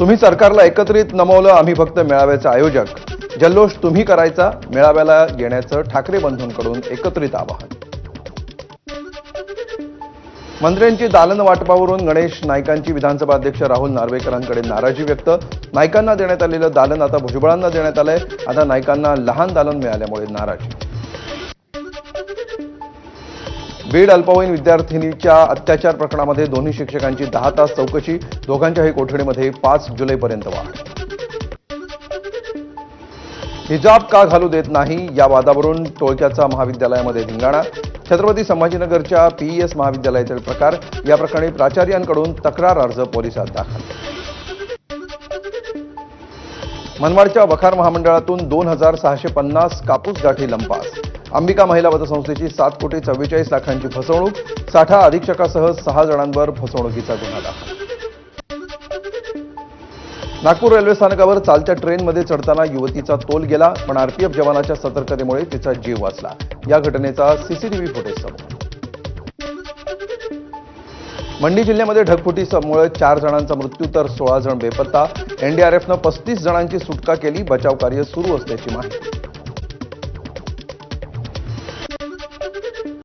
तुम्ही सरकारला एकत्रित नमवलं आम्ही फक्त मेळाव्याचे आयोजक. जल्लोष तुम्ही करायचा मेळाव्याला येण्याचं ठाकरे बंधूंकडून एकत्रित आवाहन. मंत्र्यांची दालन वाटपावरून गणेश नाईकांची विधानसभा अध्यक्ष राहुल नार्वेकरांकडे नाराजी व्यक्त. नाईकांना देण्यात आलेलं दालन आता भुजबळांना देण्यात आलंय. आता नाईकांना लहान दालन मिळाल्यामुळे नाराजी. बीड अल्पवयीन विद्यार्थिनीच्या अत्याचार प्रकरणामध्ये दोन्ही शिक्षकांची दहा तास चौकशी दोघांच्याही कोठडीमध्ये पाच जुलैपर्यंत वाढ हिजाब का घालू देत नाही या वादावरून टोळक्याचा महाविद्यालयामध्ये धिंगाणा. छत्रपती संभाजीनगरच्या पीईएस महाविद्यालयातील प्रकार या प्रकरणी प्राचार्यांकडून तक्रार अर्ज पोलिसात दाखल. मनमाडच्या वखार महामंडळातून दोन हजार सहाशे पन्नास कापूस गाठी लंपास. अंबिका महिला पतसंस्थेची सात कोटी चव्वेचाळीस लाखांची फसवणूक साठा अधीक्षकासह सहा जणांवर फसवणुकीचा गुन्हा दाखल. नागपूर रेल्वे स्थानकावर चालत्या ट्रेनमध्ये चढताना युवतीचा तोल गेला पण आरपीएफ जवानाच्या सतर्कतेमुळे तिचा जीव वाचला. या घटनेचा सीसीटीव्ही फुटेज समोर. मंडी जिल्ह्यामध्ये ढगफुटीमुळे चार जणांचा मृत्यू तर सोळा जण बेपत्ता. एनडीआरएफनं पस्तीस जणांची सुटका केली बचाव कार्य सुरू असल्याची माहिती.